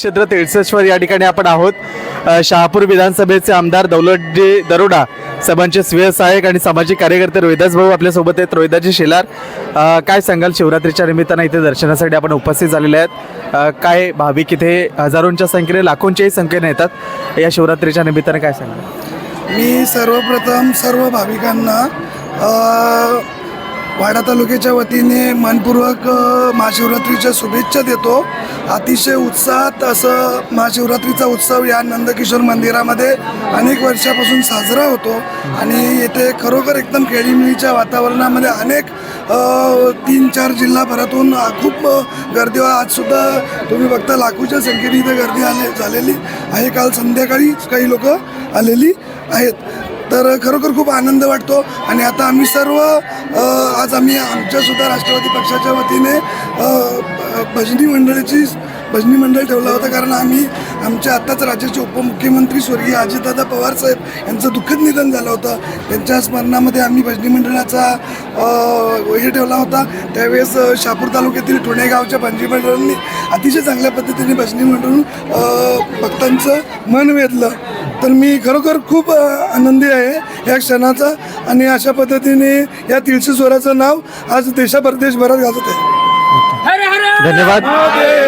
क्षेत्र तिळसेश्वर या ठिकाणी आपण आहोत. शहापूर विधानसभेचे आमदार दौलतजी दरोडा सभांचे स्वयंसहाय्यक आणि सामाजिक कार्यकर्ते रोहिदास भाऊ आपल्यासोबत आहेत. रोहिदासजी शेलार काय सांगाल शिवरात्रीच्या निमित्तानं इथे दर्शनासाठी आपण उपस्थित झालेले आहेत? काय भाविक इथे हजारोंच्या संख्येने लाखोंच्याही संख्येने येतात. या शिवरात्रीच्या निमित्तानं काय सांगाल? मी सर्वप्रथम सर्व भाविकांना वाडा तालुक्याच्या वतीने मनपूर्वक महाशिवरात्रीच्या शुभेच्छा देतो. अतिशय उत्साहात असं महाशिवरात्रीचा उत्सव या नंदकिशोर मंदिरामध्ये अनेक वर्षापासून साजरा होतो. आणि येथे खरोखर एकदम खेळीमिळीच्या वातावरणामध्ये अनेक तीन चार जिल्हाभरातून खूप गर्दी आजसुद्धा तुम्ही बघता लाखोच्या संख्येने इथे गर्दी आले झालेली आहे. काल संध्याकाळी काही लोक आलेली आहेत. तर खरोखर खूप आनंद वाटतो. आणि आता आम्ही सर्व आज आम्ही आमच्यासुद्धा राष्ट्रवादी पक्षाच्या वतीने भजनी मंडळीची भजनी मंडळ ठेवलं होतं. कारण आम्ही आमच्या आत्ताच राज्याचे उपमुख्यमंत्री स्वर्गीय अजितदादा पवार साहेब यांचं दुःखद निधन झालं होतं. त्यांच्या स्मरणामध्ये आम्ही भजनी मंडळाचा हे ठेवला होता. त्यावेळेस शापूर शहापूर तालुक्यातील ठुणेगावच्या भजनी मंडळांनी अतिशय चांगल्या पद्धतीने भजनी मंडळून भक्तांचं मन वेधलं. तर मी खरोखर खूप आनंदी आहे या क्षणाचा आणि अशा पद्धतीने या तिळशी स्वराचं नाव आज देशा परदेशभरात गाजत आहे. धन्यवाद.